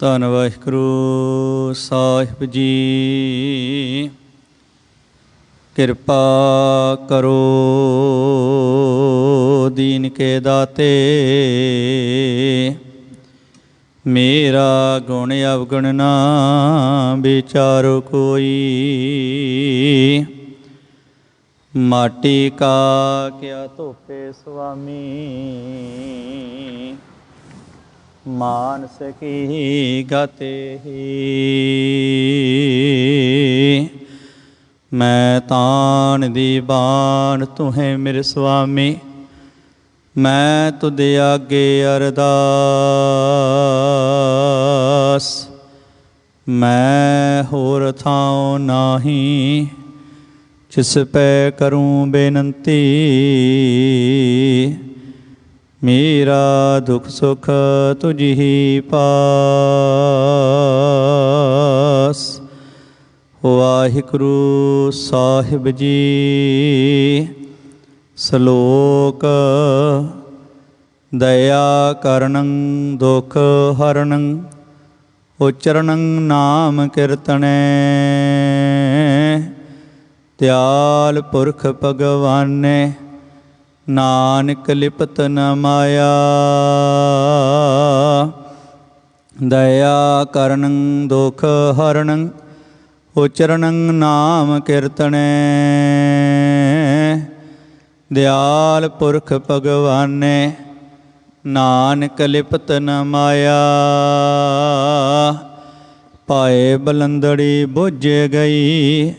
ਧੰਨ ਵਾਹਿਗੁਰੂ ਸਾਹਿਬ ਜੀ। ਕਿਰਪਾ ਕਰੋ ਦੀਨ ਕੇ ਦਾਤੇ। ਮੇਰਾ ਗੁਣ ਅਵਗੁਣ ਨਾ ਵਿਚਾਰੋ ਕੋਈ। ਮਾਟੀ ਕਾ ਕਿਆ ਧੋਪੇ ਸੁਆਮੀ। ਮਾਨਸਕੀ ਕੀ ਮੈਂ ਤਾਣ ਦੀ ਬਾਣ ਤੁਹੇ ਮੇਰੇ ਸੁਆਮੀ, ਮੈਂ ਤੁਧ ਆਗੇ ਅਰਦਾਸ। ਮੈਂ ਹੋਰ ਥਾਉ ਨਾਹੀ, ਜਿਸ ਪੈ ਕਰੂੰ ਬੇਨਤੀ। ਮੇਰਾ ਦੁਖ ਸੁਖ ਤੁਝ ਹੀ ਪਾਸ। ਵਾਹਿਗੁਰੂ ਸਾਹਿਬ ਜੀ, ਸ਼ਲੋਕ ਦਇਆ ਕਰਨੰ, ਦੁਖ ਹਰਣੰ ਉਚਰਣੰ ਨਾਮ ਕੀਰਤਨੈ। ਤਿਆਲ ਪੁਰਖ ਭਗਵਾਨੇ ਨਾਨਕ ਲਿਪਤ ਨ ਮਾਇਆ। ਦਇਆ ਕਰਨੰ ਦੁਖ ਹਰਣੰ ਉਚਰਣੰ ਨਾਮ ਕੀਰਤਨੈ। ਦਿਆਲ ਪੁਰਖ ਭਗਵਾਨੇ, ਨਾਨਕ ਲਿਪਤ ਨ ਮਾਇਆ। ਪਾਏ ਬਲੰਦੜੀ ਬੁੱਝ ਗਈ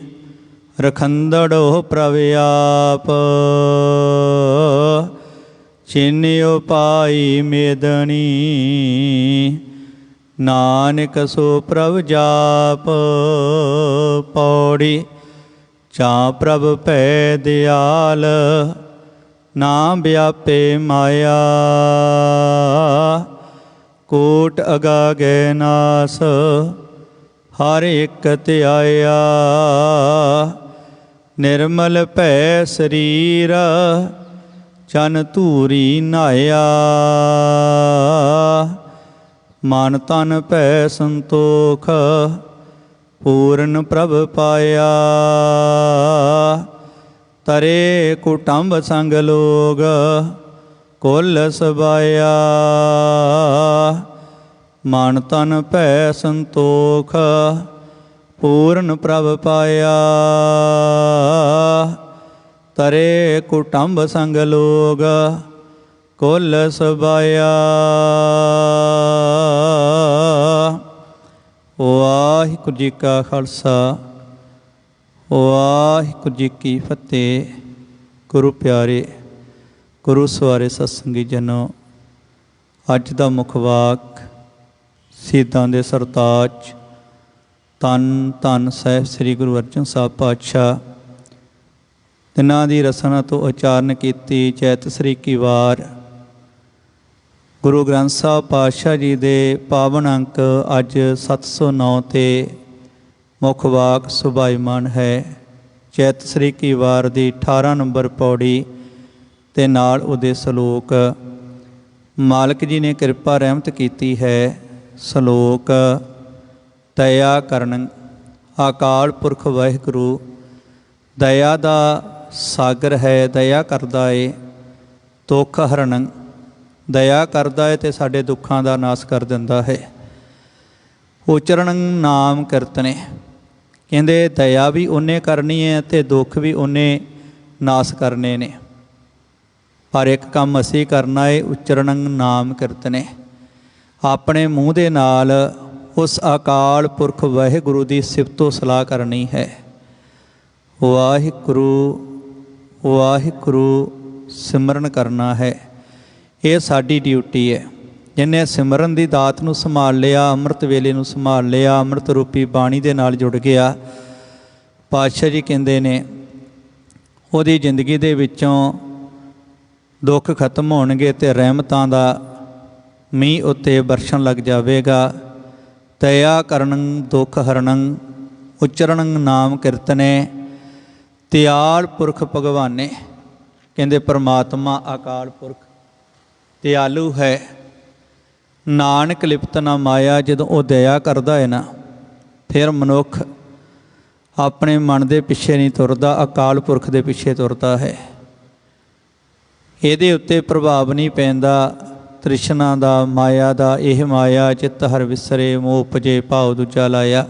ਰਖੰਦੜੋ ਪ੍ਰਭ ਆਪ। ਚਿਨਿਓ ਪਾਈ ਮੇਦਣੀ, ਨਾਨਕ ਸੋ ਪ੍ਰਭ ਜਾਪ। ਪੌੜੀ ਚਾ ਪ੍ਰਭ ਭੈ ਦਿਆਲ, ਨਾਮ ਵਿਆਪੇ ਮਾਇਆ। ਕੋਟ ਅਗਾਗੇ ਨਾਸ, ਹਰ ਇੱਕ ਧਿਆਇਆ। ਨਿਰਮਲ ਭੈ ਸਰੀਰ, ਚਨ ਧੂਰੀ ਨਾਇਆ। ਮਨ ਤਨ ਭੈ ਸੰਤੋਖ, ਪੂਰਨ ਪ੍ਰਭ ਪਾਇਆ। ਤਰੇ ਕੁਟੰਬ ਸੰਗ ਲੋਗ, ਕੁਲ ਸਬਾਇਆ। ਮਨ ਤਨ ਭੈ ਸੰਤੋਖ ਪੂਰਨ ਪ੍ਰਭ ਪਾਇਆ। ਤਰੇ ਕੁਟੰਬ ਸੰਗ ਲੋਗ, ਕੁੱਲ ਸਬਾਇਆ। ਵਾਹਿਗੁਰੂ ਜੀ ਕਾ ਖਾਲਸਾ, ਵਾਹਿਗੁਰੂ ਜੀ ਕੀ ਫਤਿਹ। ਗੁਰੂ ਪਿਆਰੇ, ਗੁਰੂ ਸਵਾਰੇ ਸਤਸੰਗੀ ਜਨੋ, ਅੱਜ ਦਾ ਮੁੱਖ ਵਾਕ ਸੀਤਾਂ ਦੇ ਸਰਤਾਜ ਤਨ ਤਨ ਸਾਹਿਬ ਸ੍ਰੀ ਗੁਰੂ ਅਰਜਨ ਸਾਹਿਬ ਪਾਤਸ਼ਾਹ, ਤਿਨਾਂ ਦੀ ਰਸਨਾ ਤੋਂ ਉਚਾਰਨ ਕੀਤੀ, ਚੈਤ ਸ੍ਰੀ ਕੀ ਵਾਰ। ਗੁਰੂ ਗ੍ਰੰਥ ਸਾਹਿਬ ਪਾਤਸ਼ਾਹ ਜੀ ਦੇ ਪਾਵਨ ਅੰਕ ਅੱਜ 709 ਤੇ ਮੁੱਖ ਵਾਕ ਸੁਭਾਈਮਾਨ ਹੈ। ਚੈਤ ਸ੍ਰੀ ਕੀ ਵਾਰ ਦੀ 18 ਨੰਬਰ ਪੌੜੀ ਤੇ ਨਾਲ ਉਹਦੇ ਸ਼ਲੋਕ। ਮਾਲਕ ਜੀ ਨੇ ਕਿਰਪਾ ਰਹਿਮਤ ਕੀਤੀ ਹੈ। ਸ਼ਲੋਕ ਦਇਆ ਕਰਨ, ਆਕਾਲ ਪੁਰਖ ਵਾਹਿਗੁਰੂ, ਦਇਆ ਦਾ ਸਾਗਰ ਹੈ, ਦਇਆ ਕਰਦਾ ਏ, ਦੁੱਖ ਹਰਣੰ ਦਇਆ ਕਰਦਾ ਏ ਤੇ ਸਾਡੇ ਦੁੱਖਾਂ ਦਾ ਨਾਸ਼ ਕਰ ਦਿੰਦਾ ਹੈ। ਉਚਰਣੰ ਨਾਮ ਕਰਤਨੇ, ਕਹਿੰਦੇ ਦਇਆ ਵੀ ਉਹਨੇ ਕਰਨੀ ਹੈ ਤੇ ਦੁੱਖ ਵੀ ਉਹਨੇ ਨਾਸ਼ ਕਰਨੇ ਨੇ। ਪਰ ਇੱਕ ਕੰਮ ਅਸੀਂ ਕਰਨਾ ਏ ਉਚਰਣੰ ਨਾਮ ਕਰਤਨੇ, ਆਪਣੇ ਮੂੰਹ ਦੇ ਨਾਲ ਉਸ ਅਕਾਲ ਪੁਰਖ ਵਾਹਿਗੁਰੂ ਦੀ ਸਿਫਤੋ ਸਲਾਹ ਕਰਨੀ ਹੈ। ਵਾਹਿਗੁਰੂ ਵਾਹਿਗੁਰੂ ਸਿਮਰਨ ਕਰਨਾ ਹੈ। ਇਹ ਸਾਡੀ ਡਿਊਟੀ ਹੈ। ਜਿਨੇ ਸਿਮਰਨ ਦੀ ਦਾਤ ਨੂੰ ਸੰਭਾਲ ਲਿਆ, ਅੰਮ੍ਰਿਤ ਵੇਲੇ ਨੂੰ ਸੰਭਾਲ ਲਿਆ, ਅੰਮ੍ਰਿਤ ਰੂਪੀ ਬਾਣੀ ਦੇ ਨਾਲ ਜੁੜ ਗਿਆ, ਪਾਤਸ਼ਾਹ ਜੀ ਕਹਿੰਦੇ ਨੇ, ਉਹਦੀ ਜ਼ਿੰਦਗੀ ਦੇ ਵਿੱਚੋਂ ਦੁੱਖ ਖਤਮ ਹੋਣਗੇ ਤੇ ਰਹਿਮਤਾਂ ਦਾ ਮੀਂਹ ਉੱਤੇ ਵਰਸ਼ਣ ਲੱਗ ਜਾਵੇਗਾ। ਦਇਆ ਕਰਨੰ, ਦੁਖ ਹਰਣੰ ਉਚਰਣੰ ਨਾਮ ਕੀਰਤਨੇ ਤਿਆਲ ਪੁਰਖ ਭਗਵਾਨੇ। ਕਹਿੰਦੇ ਪਰਮਾਤਮਾ ਅਕਾਲ ਪੁਰਖ, ਦਿਆਲੂ ਹੈ। ਨਾਨਕ ਲਿਪਤ ਨਾ ਮਾਇਆ, ਜਦੋਂ ਉਹ ਦਇਆ ਕਰਦਾ ਹੈ ਨਾ, ਫਿਰ ਮਨੁੱਖ ਆਪਣੇ ਮਨ ਦੇ ਪਿੱਛੇ ਨਹੀਂ ਤੁਰਦਾ, ਅਕਾਲ ਪੁਰਖ ਦੇ ਪਿੱਛੇ ਤੁਰਦਾ ਹੈ। ਇਹਦੇ ਉੱਤੇ ਪ੍ਰਭਾਵ ਨਹੀਂ ਪੈਂਦਾ। ਤ੍ਰਿਸ਼ਨਾ ਦਾ ਮਾਇਆ ਦਾ, ਇਹ ਮਾਇਆ ਚਿੱਤ ਹਰ ਵਿਸਰੇ, ਮੋਹ ਉਪਜੇ ਭਾਉ ਦੂਜਾ ਲਾਇਆ।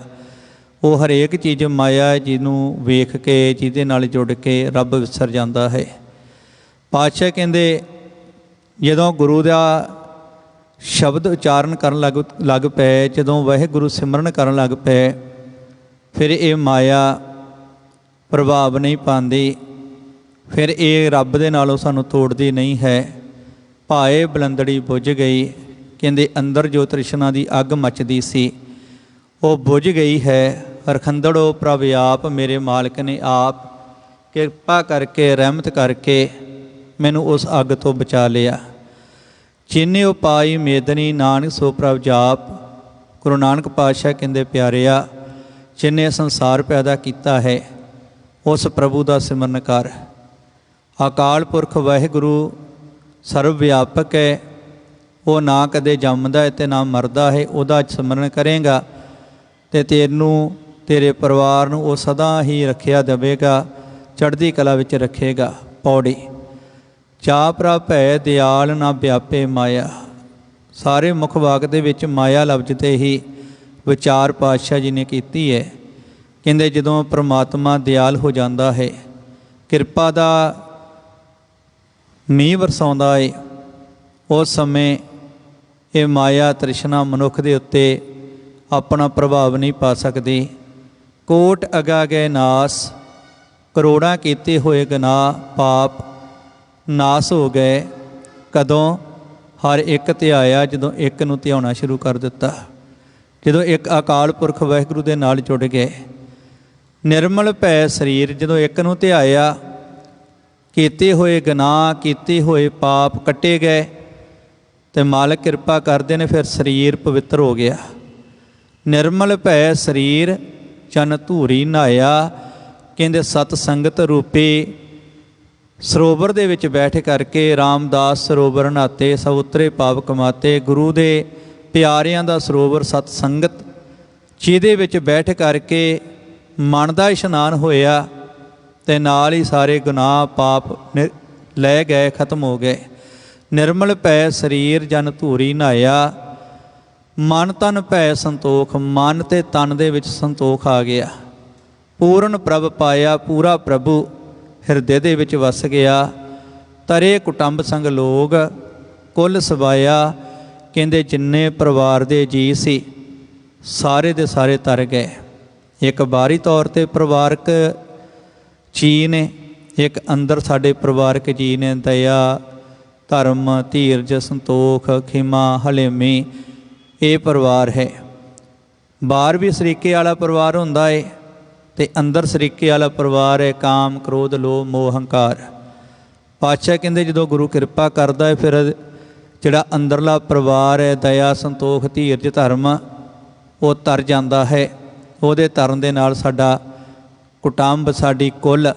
ਉਹ ਹਰੇਕ ਚੀਜ਼ ਮਾਇਆ ਜਿਹਨੂੰ ਵੇਖ ਕੇ, ਜਿਹਦੇ ਨਾਲ ਜੁੜ ਕੇ ਰੱਬ ਵਿਸਰ ਜਾਂਦਾ ਹੈ। ਪਾਤਸ਼ਾਹ ਕਹਿੰਦੇ, ਜਦੋਂ ਗੁਰੂ ਦਾ ਸ਼ਬਦ ਉਚਾਰਨ ਕਰਨ ਲੱਗ ਲੱਗ ਪਏ, ਜਦੋਂ ਵਾਹਿਗੁਰੂ ਸਿਮਰਨ ਕਰਨ ਲੱਗ ਪਏ, ਫਿਰ ਇਹ ਮਾਇਆ ਪ੍ਰਭਾਵ ਨਹੀਂ ਪਾਉਂਦੀ। ਫਿਰ ਇਹ ਰੱਬ ਦੇ ਨਾਲੋਂ ਸਾਨੂੰ ਤੋੜਦੀ ਨਹੀਂ ਹੈ। ਭਾਏ ਬਲੰਦੜੀ ਬੁੱਝ ਗਈ, ਕਹਿੰਦੇ ਅੰਦਰ ਜੋ ਤ੍ਰਿਸ਼ਨਾ ਦੀ ਅੱਗ ਮੱਚਦੀ ਸੀ, ਉਹ ਬੁੱਝ ਗਈ ਹੈ। ਰਖੰਦੜੋ, ਪ੍ਰਭ ਆਪ ਮੇਰੇ ਮਾਲਕ ਨੇ ਆਪ ਕਿਰਪਾ ਕਰਕੇ, ਰਹਿਮਤ ਕਰਕੇ ਮੈਨੂੰ ਉਸ ਅੱਗ ਤੋਂ ਬਚਾ ਲਿਆ। ਚੀਨੇ ਉਪਾਈ ਮੇਦਨੀ ਨਾਨਕ, ਸੋ ਪ੍ਰਭ ਜਾਪ। ਗੁਰੂ ਨਾਨਕ ਪਾਤਸ਼ਾਹ ਕਹਿੰਦੇ, ਪਿਆਰਿਆ, ਜਿਨੇ ਸੰਸਾਰ ਪੈਦਾ ਕੀਤਾ ਹੈ, ਉਸ ਪ੍ਰਭੂ ਦਾ ਸਿਮਰਨ ਕਰ। ਅਕਾਲ ਪੁਰਖ ਵਾਹਿਗੁਰੂ ਸਰਵ ਵਿਆਪਕ ਹੈ। ਉਹ ਨਾ ਕਦੇ ਜੰਮਦਾ ਹੈ ਤੇ ਨਾ ਮਰਦਾ ਹੈ। ਉਹਦਾ ਸਿਮਰਨ ਕਰੇਗਾ ਤੇ ਤੈਨੂੰ, ਤੇਰੇ ਪਰਿਵਾਰ ਨੂੰ ਉਹ ਸਦਾ ਹੀ ਰੱਖਿਆ ਦੇਵੇਗਾ। ਚੜ੍ਹਦੀ ਕਲਾ ਵਿੱਚ ਰੱਖੇਗਾ ਪੌੜੀ। ਚਾ ਪ੍ਰਭ ਭੈ ਦਿਆਲ ਨਾ ਵਿਆਪੇ ਮਾਇਆ। ਸਾਰੇ ਮੁੱਖ ਵਾਕ ਦੇ ਵਿੱਚ ਮਾਇਆ ਲਫ਼ਜ਼ ਤੇ ਹੀ ਵਿਚਾਰ ਪਾਤਸ਼ਾਹ ਜੀ ਨੇ ਕੀਤੀ ਹੈ। ਕਹਿੰਦੇ ਜਦੋਂ ਪ੍ਰਮਾਤਮਾ ਦਿਆਲ ਹੋ ਜਾਂਦਾ ਹੈ, ਕਿਰਪਾ ਦਾ ਮੀਂਹ ਵਰਸਾਉਂਦਾ ਏ, ਉਸ ਸਮੇਂ ਇਹ ਮਾਇਆ ਤ੍ਰਿਸ਼ਨਾ ਮਨੁੱਖ ਦੇ ਉੱਤੇ ਆਪਣਾ ਪ੍ਰਭਾਵ ਨਹੀਂ ਪਾ ਸਕਦੀ। ਕੋਟ ਅਗਾ ਗਏ ਨਾਸ, ਕਰੋੜਾਂ ਕੀਤੇ ਹੋਏ ਗਨਾਹ, ਪਾਪ ਨਾਸ ਹੋ ਗਏ। ਕਦੋਂ ਹਰ ਇੱਕ ਤੇ ਆਇਆ, ਜਦੋਂ ਇੱਕ ਨੂੰ ਧਿਆਉਣਾ ਸ਼ੁਰੂ ਕਰ ਦਿੱਤਾ। ਜਦੋਂ ਇੱਕ ਅਕਾਲ ਪੁਰਖ ਵਾਹਿਗੁਰੂ ਦੇ ਨਾਲ ਜੁੜ ਗਏ। ਨਿਰਮਲ ਭੈ ਸਰੀਰ ਜਦੋਂ ਇੱਕ ਨੂੰ ਧਿਆਇਆ ਕੀਤੇ ਹੋਏ ਗੁਨਾਹ, ਕੀਤੇ ਹੋਏ ਪਾਪ ਕੱਟੇ ਗਏ ਤੇ ਮਾਲਕ ਕਿਰਪਾ ਕਰਦੇ ਨੇ, ਫਿਰ ਸਰੀਰ ਪਵਿੱਤਰ ਹੋ ਗਿਆ। ਨਿਰਮਲ ਭੈ ਸਰੀਰ, ਚਨ ਧੂਰੀ ਨਹਾਇਆ, ਕਹਿੰਦੇ ਸਤ ਸੰਗਤ ਰੂਪੀ, ਸਰੋਵਰ ਦੇ ਵਿੱਚ ਬੈਠ ਕਰਕੇ ਰਾਮਦਾਸ ਸਰੋਵਰ ਨਹਾਤੇ, ਸਭ ਉਤਰੇ ਪਾਪ ਕਮਾਤੇ, ਗੁਰੂ ਦੇ ਪਿਆਰਿਆਂ ਦਾ ਸਰੋਵਰ ਸਤ ਸੰਗਤ, ਜਿਹਦੇ ਵਿੱਚ ਬੈਠ ਕਰਕੇ ਮਨ ਦਾ ਇਸ਼ਨਾਨ ਹੋਇਆ ਤੇ ਨਾਲ ਹੀ ਸਾਰੇ ਗੁਨਾਹ ਪਾਪ ਨਿ- ਲੈ ਗਏ, ਖਤਮ ਹੋ ਗਏ। ਨਿਰਮਲ ਭੈ ਸਰੀਰ ਜਨ ਧੂਰੀ ਨਹਾਇਆ। ਮਨ ਤਨ ਭੈ ਸੰਤੋਖ, ਮਨ ਤੇ ਤਨ ਦੇ ਵਿੱਚ ਸੰਤੋਖ ਆ ਗਿਆ। ਪੂਰਨ ਪ੍ਰਭ ਪਾਇਆ, ਪੂਰਾ ਪ੍ਰਭੂ ਹਿਰਦੇ ਦੇ ਵਿੱਚ ਵਸ ਗਿਆ। ਤਰੇ ਕੁਟੰਬ ਸੰਗ ਲੋਗ, ਕੁੱਲ ਸਵਾਇਆ। ਕਹਿੰਦੇ, ਜਿੰਨੇ ਪਰਿਵਾਰ ਦੇ ਜੀ ਸੀ, ਸਾਰੇ ਦੇ ਸਾਰੇ ਤਰ ਗਏ। ਇੱਕ ਬਾਹਰੀ ਤੌਰ ਤੇ ਪਰਿਵਾਰਕ ਜੀ ਨੇ, ਇੱਕ ਅੰਦਰ ਸਾਡੇ ਪਰਿਵਾਰਕ ਜੀ ਨੇ ਦਇਆ, ਧਰਮ, ਧੀਰਜ, ਸੰਤੋਖ, ਖਿਮਾ, ਹਲੇਮੀ, ਇਹ ਪਰਿਵਾਰ ਹੈ। ਬਾਹਰ ਵੀ ਸਰੀਕੇ ਵਾਲਾ ਪਰਿਵਾਰ ਹੁੰਦਾ ਏ ਤੇ ਅੰਦਰ ਸਰੀਕੇ ਵਾਲਾ ਪਰਿਵਾਰ ਹੈ, ਕਾਮ, ਕ੍ਰੋਧ, ਲੋਭ, ਮੋਹ, ਹੰਕਾਰ। ਪਾਤਸ਼ਾਹ ਕਹਿੰਦੇ ਜਦੋਂ ਗੁਰੂ ਕਿਰਪਾ ਕਰਦਾ ਹੈ ਫਿਰ ਜਿਹੜਾ ਅੰਦਰਲਾ ਪਰਿਵਾਰ ਹੈ, ਦਇਆ, ਸੰਤੋਖ, ਧੀਰਜ, ਧਰਮ, ਉਹ ਤਰ ਜਾਂਦਾ ਹੈ। ਉਹਦੇ ਤਰਨ ਦੇ ਨਾਲ ਸਾਡਾ ਕੁਟੰਬ ਸਾਡੀ ਕੁੱਲ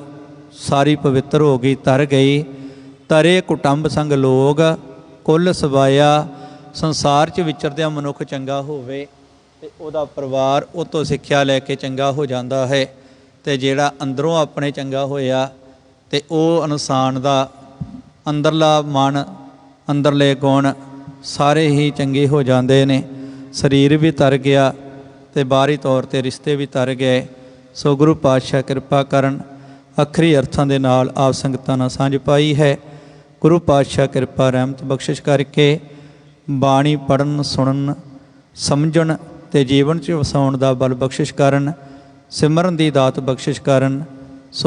ਸਾਰੀ ਪਵਿੱਤਰ ਹੋ ਗਈ, ਤਰ ਗਈ। ਤਰੇ ਕੁਟੰਬ ਸੰਗ ਲੋਗ, ਕੁੱਲ ਸਵਾਇਆ, ਸੰਸਾਰ 'ਚ ਵਿਚਰਦਿਆਂ ਮਨੁੱਖ ਚੰਗਾ ਹੋਵੇ ਤੇ ਉਹਦਾ ਪਰਿਵਾਰ ਉਹ ਤੋਂ ਸਿੱਖਿਆ ਲੈ ਕੇ ਚੰਗਾ ਹੋ ਜਾਂਦਾ ਹੈ ਤੇ ਜਿਹੜਾ ਅੰਦਰੋਂ ਆਪਣੇ ਚੰਗਾ ਹੋਇਆ ਤੇ ਉਹ ਇਨਸਾਨ ਦਾ ਅੰਦਰਲਾ ਮਨ, ਅੰਦਰਲੇ ਗੁਣ ਸਾਰੇ ਹੀ ਚੰਗੇ ਹੋ ਜਾਂਦੇ ਨੇ। ਸਰੀਰ ਵੀ ਤਰ ਗਿਆ ਤੇ ਬਾਹਰੀ ਤੌਰ ਤੇ ਰਿਸ਼ਤੇ ਵੀ ਤਰ ਗਏ। ਸੋ ਗੁਰੂ ਪਾਤਸ਼ਾਹ ਕਿਰਪਾ ਕਰਨ ਅਖਰੀ ਅਰਥਾਂ ਦੇ ਨਾਲ ਆਪ ਸੰਗਤਾਂ ਨਾਲ ਸਾਂਝ ਪਾਈ ਹੈ। ਗੁਰੂ ਪਾਤਸ਼ਾਹ ਕਿਰਪਾ ਰਹਿਮਤ ਬਖਸ਼ਿਸ਼ ਕਰਕੇ ਬਾਣੀ ਪੜਨ ਸੁਣਨ, ਸਮਝਣ ਤੇ ਜੀਵਨ 'ਚ ਵਸਾਉਣ ਦਾ ਬਲ ਬਖਸ਼ਿਸ਼ ਕਰਨ, ਸਿਮਰਨ ਦੀ ਦਾਤ ਬਖਸ਼ਿਸ਼ ਕਰਨ